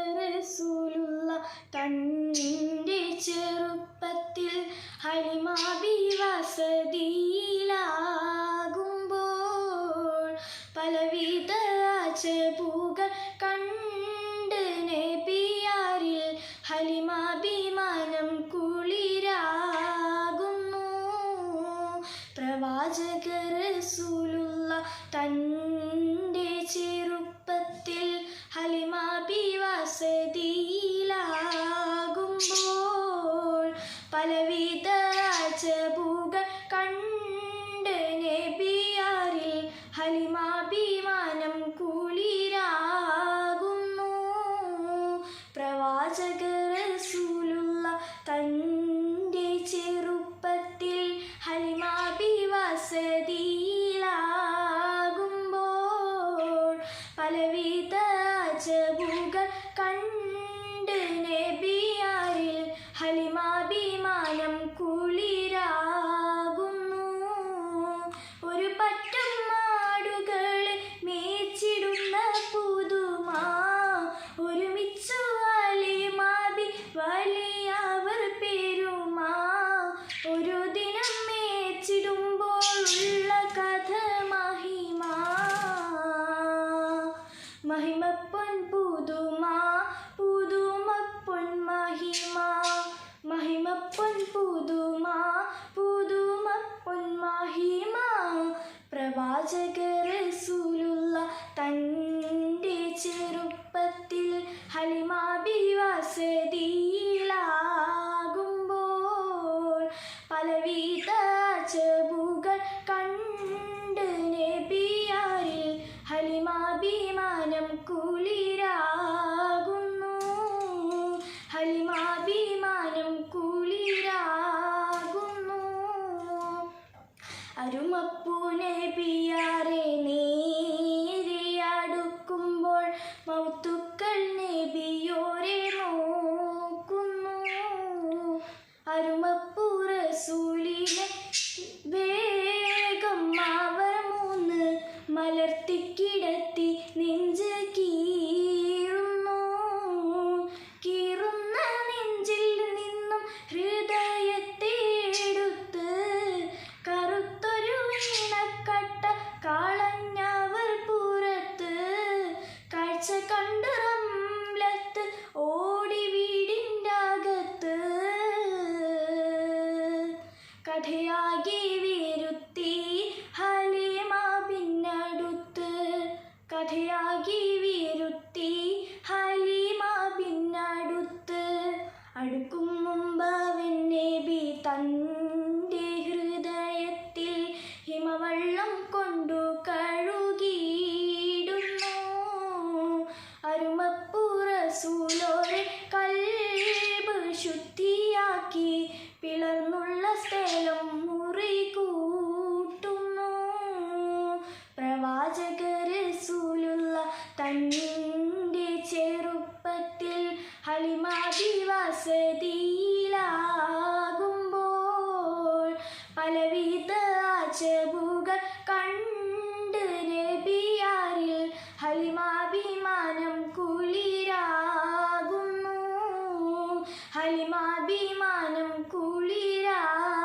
പ്രവാചകരസൂലുള്ള തന്റെ ചെറുപ്പത്തിൽ ഹലിമാബി വസതിയിലാകുമ്പോൾ പലവിധ അജബുകൾ കണ്ട് നെബിയാരിൽ ഹലിമാഭിമാനം കുളിരാകുന്നു. പ്രവാചകരസൂലുള്ള തന്റെ പലവിധ കണ്ട് നബിയാരിൽ ഹലിമാഭിമാനം കുളിരാകുന്നു. പ്രവാചകരസൂലുള്ള തന്റെ ചെറുപ്പത്തിൽ ഹലിമാഭി വസതിയിലാകുമ്പോൾ പലവിധ കുളിരാകുന്നു. ഒരു പറ്റം മാടുകൾ മേച്ചിടുന്ന പുതുമാ. ഒരുമിച്ചു വലിമാബി വലിയവർ പെരുമാ. ഒരു ദിനം മേച്ചിടുമ്പോൾ ഉള്ള കഥ മഹിമ. മഹിമപ്പൊൻ പുതുമാ പുതുമപ്പൊൻ മഹിമ. മഹിമപ്പൊൻ പുതുമാ. പ്രവാചകരസൂലുള്ള തന്റെ ചെറുപ്പത്തിൽ ഹലിമാബി വസതിയിലാകുമ്പോൾ പലവിധ ചെബുകൾ കണ്ട് നബിയാരിൽ ഹലിമാഭിമാനം കുളിരാകുന്നു മലർത്തിക്കിടത്തി നെഞ്ച് കീറുന്നു. കീറുന്ന നെഞ്ചിൽ നിന്നും ഹൃദയത്തെ എടുത്ത് കറുത്തൊരു ഇണക്കട്ട കാളഞ്ഞവർ പുറത്ത് കാഴ്ച കണ്ട് റംലത്ത് ഓടി വീടിന്റെ അകത്ത്. കഥയാകി ശരിയാക്കി പിളർന്നുള്ള സ്റ്റേലും അഭിമാനം കുളിരാ.